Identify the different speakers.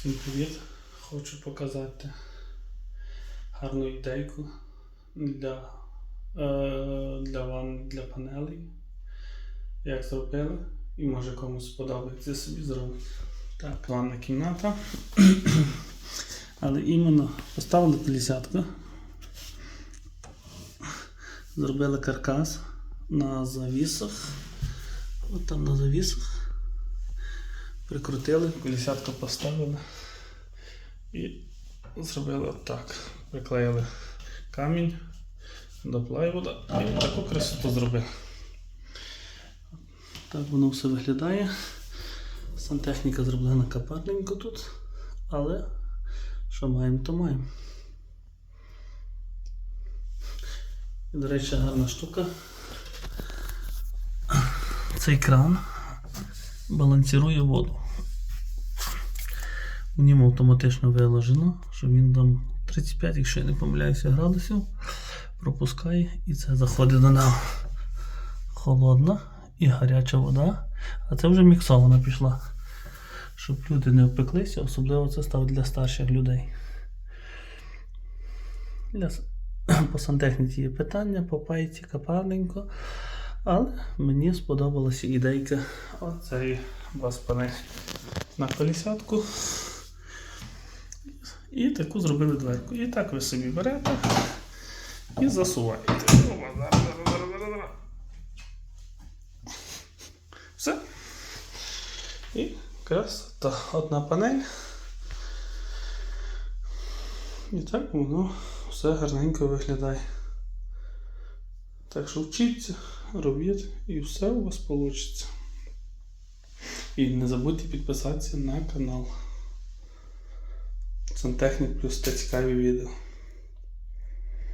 Speaker 1: Всім привіт! Хочу показати гарну ідейку для, е, для ванн, для панелей. Як зробили, і може комусь сподобається собі зробити. Так, ванна кімната. Але іменно поставили колісятку, зробили каркас на завісах. От там на завісах. Прикрутили, колісятку поставили і зробили отак. Приклеїли камінь до плайвуда і таку красоту зробили. Так воно все виглядає. Сантехніка зроблена капарненько тут, але що маємо, то маємо. І, до речі, гарна штука. Цей кран балансирує воду. У ньому автоматично виложено, що він там 35, якщо я не помиляюся, градусів пропускає і це заходить до нас холодна і гаряча вода. А це вже міксована пішла. Щоб люди не опеклися, особливо це ставить для старших людей. Для... По сантехніці є питання, по пайці капарненько. Але мені сподобалася ідейка оцеї баспани на колісятку. І таку зробили дверку. І так ви собі берете і засуваєте. Все. І красота. Одна панель. І так воно все гарненько виглядає. Так що вчіться, робіть і все у вас вийде. І не забудьте підписатися на канал. Сантехнік плюс та цікаві відео.